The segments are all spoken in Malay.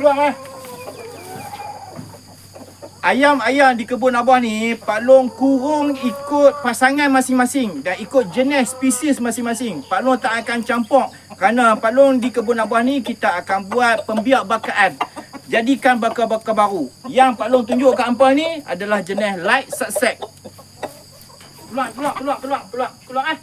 keluar eh. Ayam-ayam di kebun abah ni Pak Long kurung ikut pasangan masing-masing dan ikut jenis spesies masing-masing. Pak Long tak akan campur kerana Pak Long di kebun abah ni kita akan buat pembiak bakaan. Jadikan bakar-bakar baru. Yang Pak Long tunjuk kat hampa ni adalah jenis light success. Keluar, keluar, keluar, keluar, keluar, keluar eh.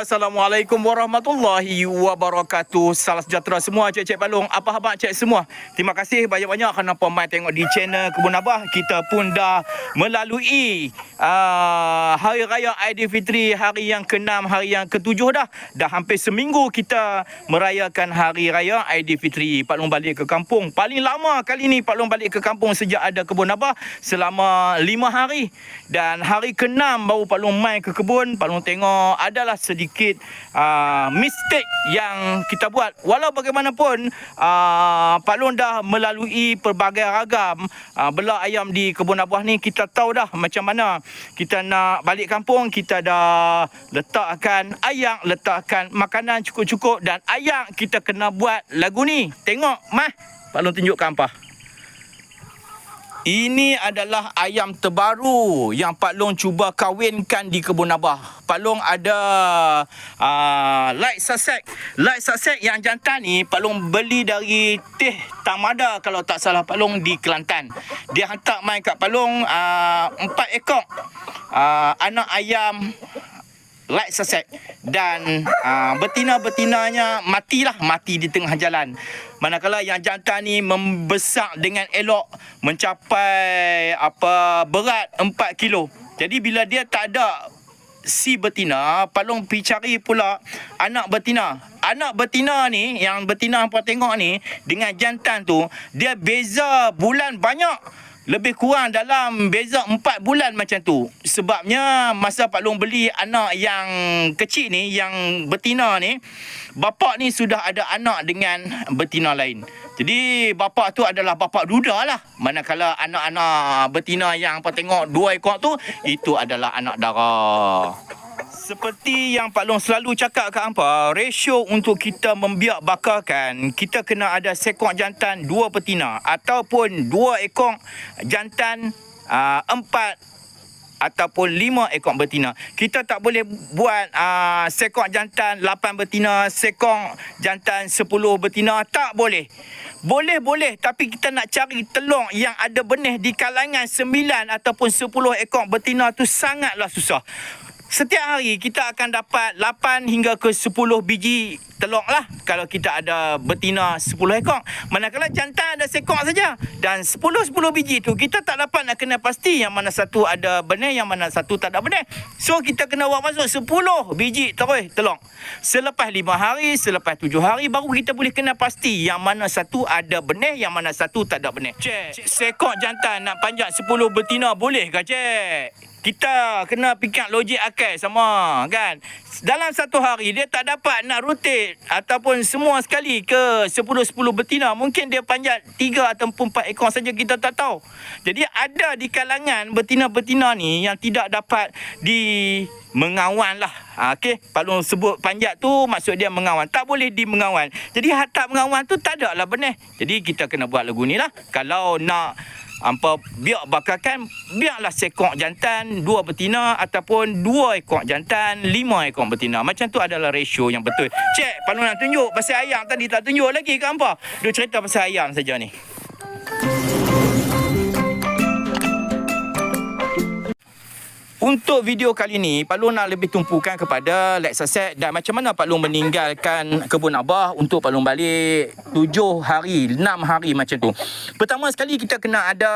Assalamualaikum warahmatullahi wabarakatuh. Salam sejahtera semua cik-cik balong Apa khabar cik semua. Terima kasih banyak-banyak kerana pemain tengok di channel Kebun Abah. Kita pun dah melalui uh, Hari Raya Aidilfitri Hari yang ke-6, hari yang ke-7 dah. Dah hampir seminggu kita merayakan Hari Raya Aidilfitri. Pak Long balik ke kampung. Paling lama kali ni Pak Long balik ke kampung sejak ada Kebun Abah Selama 5 hari. Dan hari ke-6 baru Pak Long main ke kebun Pak Long tengok adalah sedikit uh, mistake yang kita buat. Walau bagaimanapun uh, Pak Long dah melalui pelbagai ragam uh, belak ayam di kebun abah ni kita tahu dah macam mana kita nak balik kampung kita dah letakkan ayam, letakkan makanan cukup-cukup dan ayam kita kena buat lagu ni. Tengok mah Pak Long tunjukkan apa. Ini adalah ayam terbaru yang Pak Long cuba kawinkan di kebun abah. Pak Long ada uh, light sasek. Light sasek yang jantan ni Pak Long beli dari Teh Tamada kalau tak salah Pak Long di Kelantan. Dia hantar main kat Pak Long uh, empat ekor uh, anak ayam light sesek dan uh, betina-betinanya matilah mati di tengah jalan. Manakala yang jantan ni membesar dengan elok mencapai apa berat 4 kilo. Jadi bila dia tak ada si betina, Palong pergi cari pula anak betina. Anak betina ni, yang betina hangpa tengok ni, dengan jantan tu, dia beza bulan banyak. Lebih kurang dalam beza 4 bulan macam tu. Sebabnya masa Pak Long beli anak yang kecil ni, yang betina ni, bapak ni sudah ada anak dengan betina lain. Jadi bapak tu adalah bapak duda lah. Manakala anak-anak betina yang apa tengok dua ekor tu, itu adalah anak dara. Seperti yang Pak Long selalu cakap kat hampa, ratio untuk kita membiak bakarkan, kita kena ada sekor jantan, dua betina ataupun dua ekor jantan, uh, empat ataupun lima ekor betina. Kita tak boleh buat uh, sekor jantan, lapan betina, sekor jantan, sepuluh betina. Tak boleh. Boleh-boleh tapi kita nak cari telur yang ada benih di kalangan sembilan ataupun sepuluh ekor betina tu sangatlah susah. Setiap hari kita akan dapat 8 hingga ke 10 biji telur lah kalau kita ada betina 10 ekor. Manakala jantan ada sekor saja dan 10-10 biji tu kita tak dapat nak kena pasti yang mana satu ada benih yang mana satu tak ada benih. So kita kena buat masuk 10 biji terus telur. Selepas 5 hari, selepas 7 hari baru kita boleh kena pasti yang mana satu ada benih yang mana satu tak ada benih. Cik, sekor jantan nak panjat 10 betina boleh ke cik? Kita kena fikir logik akal sama kan? Dalam satu hari dia tak dapat nak rotate ataupun semua sekali ke 10-10 betina. Mungkin dia panjat 3 ataupun 4 ekor saja kita tak tahu. Jadi ada di kalangan betina-betina ni yang tidak dapat di mengawan lah. Ha, Okey, Pak sebut panjat tu maksud dia mengawan. Tak boleh di mengawan. Jadi hatap mengawan tu tak ada lah benih. Jadi kita kena buat lagu ni lah. Kalau nak Ampa biak bakarkan biarlah sekok jantan, dua betina ataupun dua ekor jantan, lima ekor betina. Macam tu adalah ratio yang betul. Cek, Pak nak tunjuk pasal ayam tadi tak tunjuk lagi ke hampa? Dia cerita pasal ayam saja ni. Untuk video kali ni, Pak Long nak lebih tumpukan kepada Lex Success dan macam mana Pak Long meninggalkan kebun Abah untuk Pak Long balik 7 hari, 6 hari macam tu. Pertama sekali kita kena ada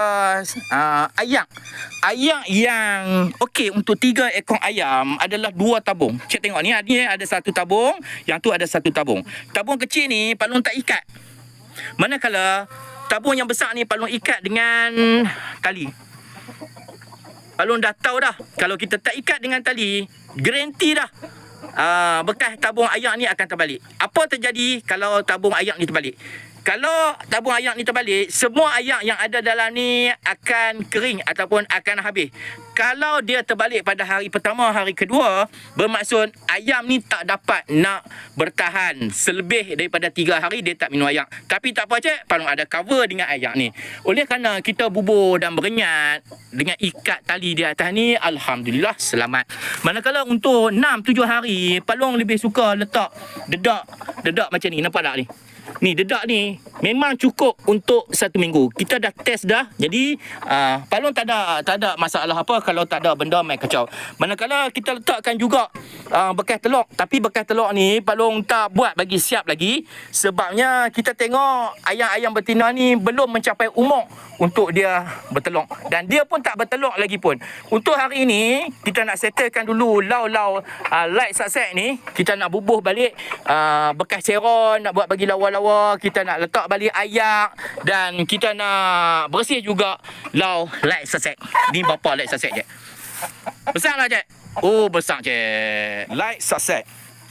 uh, ayak. Ayak yang okey untuk 3 ekor ayam adalah 2 tabung. Cik tengok ni, ni ada satu tabung, yang tu ada satu tabung. Tabung kecil ni Pak Long tak ikat. Manakala tabung yang besar ni Pak Long ikat dengan tali. Kalau dah tahu dah. Kalau kita tak ikat dengan tali Garanti dah. Uh, Bekas tabung ayak ni akan terbalik. Apa terjadi Kalau tabung ayak ni terbalik? Kalau tabung ayak ni terbalik, semua ayak yang ada dalam ni akan kering ataupun akan habis. Kalau dia terbalik pada hari pertama, hari kedua, bermaksud ayam ni tak dapat nak bertahan selebih daripada tiga hari dia tak minum ayak. Tapi tak apa cik, paling ada cover dengan ayak ni. Oleh kerana kita bubur dan berenyat dengan ikat tali di atas ni, Alhamdulillah selamat. Manakala untuk 6-7 hari, Palung lebih suka letak dedak, dedak macam ni. Nampak tak ni? Ni dedak ni memang cukup untuk satu minggu. Kita dah test dah. Jadi uh, palung tak ada tak ada masalah apa kalau tak ada benda main kacau. Manakala kita letakkan juga uh, bekas telur. Tapi bekas telur ni palung tak buat bagi siap lagi. Sebabnya kita tengok ayam-ayam betina ni belum mencapai umur untuk dia bertelur. Dan dia pun tak bertelur lagi pun. Untuk hari ini kita nak settlekan dulu lau-lau uh, light sunset ni. Kita nak bubuh balik uh, bekas seron nak buat bagi lawa-lawa. Kita nak letak balik ayak dan kita nak bersih juga lau light sunset. Ni berapa light sunset je? Besar lah cik? Oh besar cik. Light sunset.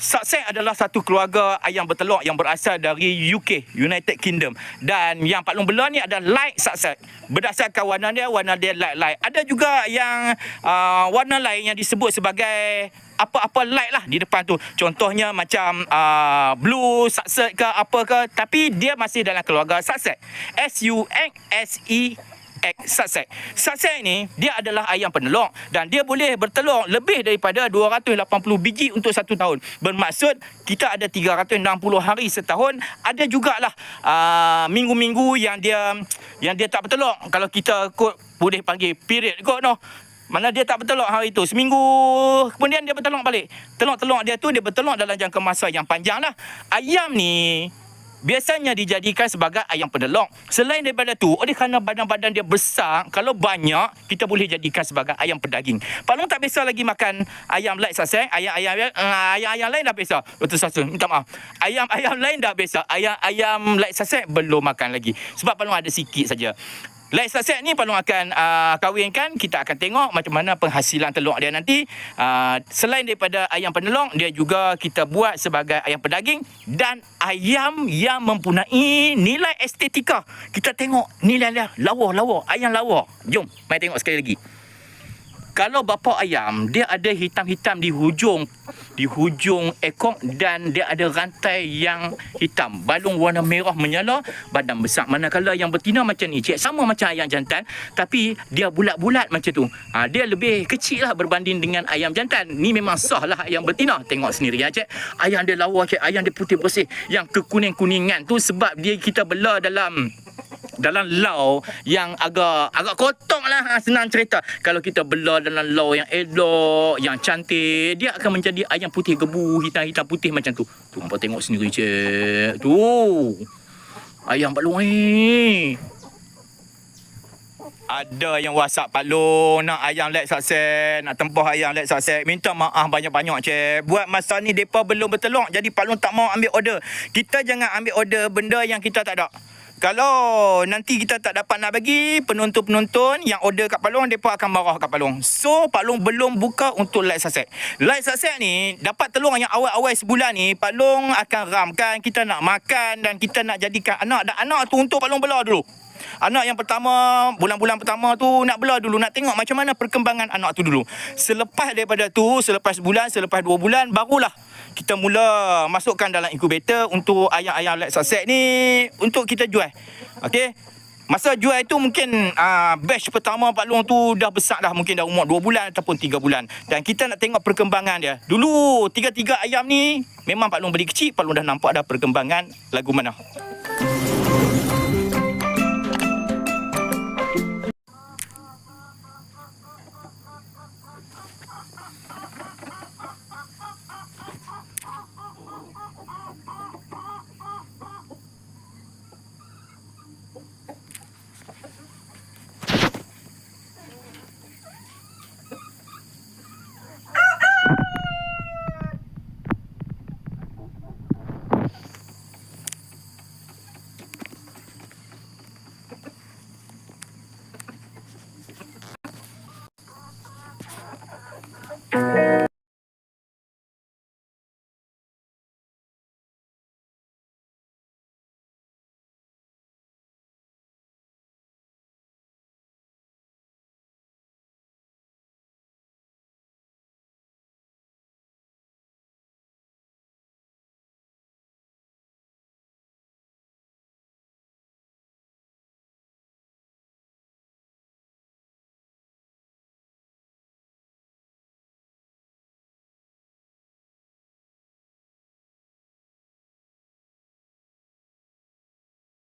Success adalah satu keluarga ayam bertelur yang berasal dari UK, United Kingdom. Dan yang Pak Long Bela ni ada light success. Berdasarkan warna dia, warna dia light-light. Ada juga yang uh, warna lain yang disebut sebagai apa-apa light lah di depan tu. Contohnya macam uh, blue, success ke apa ke. Tapi dia masih dalam keluarga success. S-U-X-S-E X Satsek. Satsek ni dia adalah ayam penelok dan dia boleh bertelur lebih daripada 280 biji untuk satu tahun. Bermaksud kita ada 360 hari setahun. Ada jugalah uh, minggu-minggu yang dia yang dia tak bertelur. Kalau kita kod boleh panggil period kot noh. Mana dia tak bertelur hari tu Seminggu Kemudian dia bertelur balik Telur-telur dia tu Dia bertelur dalam jangka masa yang panjang lah Ayam ni biasanya dijadikan sebagai ayam pendelok. Selain daripada tu, oleh kerana badan-badan dia besar, kalau banyak, kita boleh jadikan sebagai ayam pedaging. Pak Long tak biasa lagi makan ayam light saseng, ayam-ayam uh, ayam-ayam lain dah biasa. Betul saseng, minta maaf. Ayam-ayam lain dah biasa. Ayam-ayam light saseng belum makan lagi. Sebab Pak Long ada sikit saja. Light Sunset ni Palung akan uh, kahwinkan. Kita akan tengok macam mana penghasilan telur dia nanti. Uh, Selain daripada ayam penelong Dia juga kita buat sebagai ayam pedaging Dan ayam yang mempunyai nilai estetika. Kita tengok nilai dia. Lawa-lawa Ayam lawa Jom, mari tengok sekali lagi kalau bapa ayam dia ada hitam-hitam di hujung di hujung ekor dan dia ada rantai yang hitam. Balung warna merah menyala badan besar. Manakala yang betina macam ni cik sama macam ayam jantan tapi dia bulat-bulat macam tu. Ha, dia lebih kecil lah berbanding dengan ayam jantan. Ni memang sah lah ayam betina. Tengok sendiri ya cik. Ayam dia lawa cik. Ayam dia putih bersih. Yang kekuning-kuningan tu sebab dia kita bela dalam dalam lau yang agak agak kotor lah ha, senang cerita. Kalau kita belah dalam lau yang elok yang cantik dia akan menjadi ayam putih gebu hitam-hitam putih macam tu. Tu hampa tengok sendiri cik. Tu. Ayam Pak Long ni ada yang whatsapp Pak Long nak ayam let sukses nak tempah ayam let sukses minta maaf banyak-banyak cik. Buat masa ni mereka belum bertelur. Jadi Pak Long tak mau ambil order. Kita jangan ambil order benda yang kita tak ada kalau nanti kita tak dapat nak bagi penonton-penonton yang order kat Palung, mereka akan marah kat Palung. So, Palung belum buka untuk light sunset. Light sunset ni, dapat telur yang awal-awal sebulan ni, Palung akan ramkan, kita nak makan dan kita nak jadikan anak. Dan anak tu untuk Palung bela dulu. Anak yang pertama, bulan-bulan pertama tu nak bela dulu, nak tengok macam mana perkembangan anak tu dulu. Selepas daripada tu, selepas bulan, selepas dua bulan, barulah kita mula masukkan dalam inkubator untuk ayam-ayam light sunset ni untuk kita jual. Okey. Masa jual itu mungkin uh, batch pertama Pak Long tu dah besar dah mungkin dah umur 2 bulan ataupun 3 bulan. Dan kita nak tengok perkembangan dia. Dulu tiga-tiga ayam ni memang Pak Long beli kecil, Pak Long dah nampak dah perkembangan lagu mana.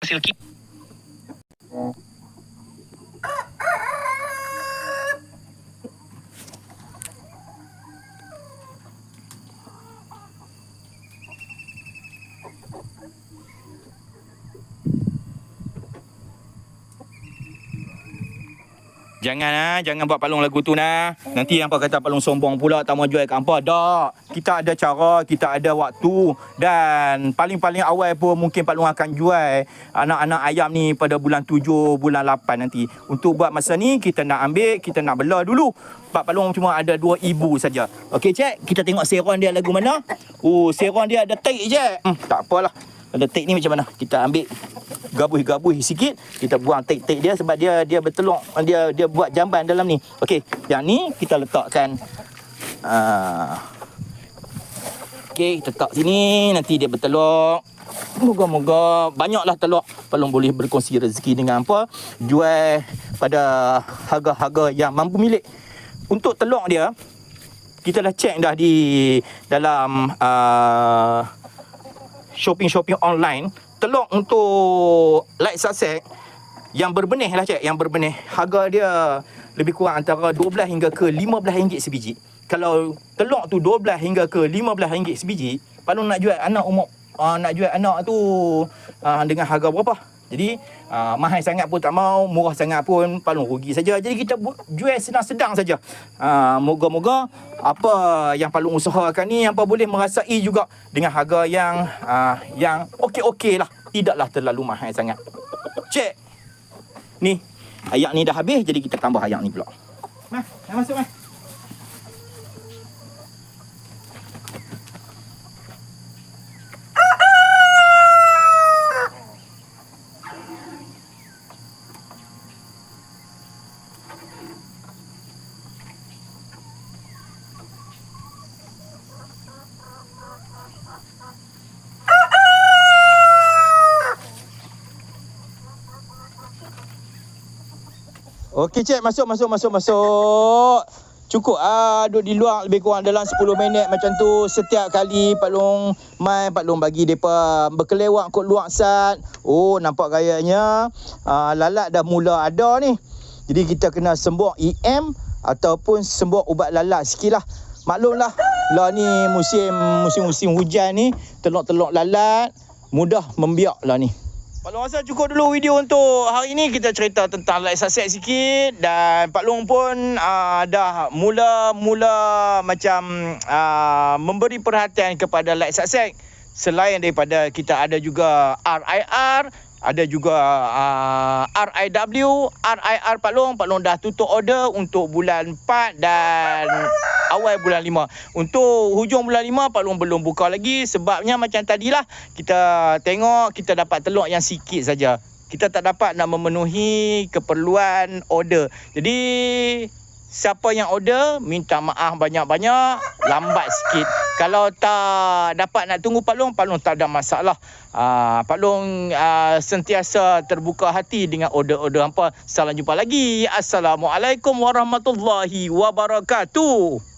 Hasil. Jangan ah, jangan buat palung lagu tu nah. Nanti hampa kata palung sombong pula tak mau jual kat hampa. Tak. Kita ada cara, kita ada waktu dan paling-paling awal pun mungkin palung akan jual anak-anak ayam ni pada bulan 7, bulan 8 nanti. Untuk buat masa ni kita nak ambil, kita nak bela dulu. Pak palung cuma ada dua ibu saja. Okey cek, kita tengok seron dia lagu mana. Oh, seron dia ada taik je. Hmm, tak apalah. Ada taik ni macam mana? Kita ambil gabuh-gabuh sikit kita buang tek-tek dia sebab dia dia bertelur dia dia buat jamban dalam ni okey yang ni kita letakkan uh, okey kita sini. Nanti dia bertelur. Moga-moga banyaklah telur. Palung boleh berkongsi rezeki dengan apa. Jual pada harga-harga yang mampu milik. Untuk telur dia Kita dah check dah di dalam uh, Shopping-shopping online. Telur untuk light sussex yang berbenih lah cik. Yang berbenih. Harga dia lebih kurang antara 12 hingga ke 15 ringgit sebiji kalau telur tu 12 hingga ke 15 ringgit sebiji paling nak jual anak umur uh, nak jual anak tu uh, dengan harga berapa jadi uh, mahal sangat pun tak mau, murah sangat pun paling rugi saja. Jadi kita jual sedang-sedang saja. Uh, moga-moga apa yang paling usahakan ni apa boleh merasai juga dengan harga yang uh, yang okey-okey lah. Tidaklah terlalu mahal sangat. Cek. Ni ayak ni dah habis jadi kita tambah ayak ni pula. Mah, masuk mah. Okey cik masuk masuk masuk masuk. Cukup ah duduk di luar lebih kurang dalam 10 minit macam tu setiap kali Pak Long mai Pak Long bagi depa berkelewak kot luar sat. Oh nampak gayanya ah, lalat dah mula ada ni. Jadi kita kena sembuh EM ataupun sembuh ubat lalat sikitlah. Maklumlah lah ni musim musim-musim hujan ni telok-telok lalat mudah membiak lah ni. Pak Long rasa cukup dulu video untuk hari ini kita cerita tentang light sunset sikit. Dan Pak Long pun uh, dah mula-mula macam uh, memberi perhatian kepada light sunset selain daripada kita ada juga RIR ada juga uh, RIW, RIR Pak Long. Pak Long dah tutup order untuk bulan 4 dan awal bulan 5. Untuk hujung bulan 5 Pak Long belum buka lagi sebabnya macam tadilah kita tengok kita dapat telur yang sikit saja. Kita tak dapat nak memenuhi keperluan order. Jadi siapa yang order minta maaf banyak-banyak lambat sikit kalau tak dapat nak tunggu Pak Long Pak Long tak ada masalah uh, Pak Long uh, sentiasa terbuka hati dengan order-order hampa salam jumpa lagi Assalamualaikum warahmatullahi wabarakatuh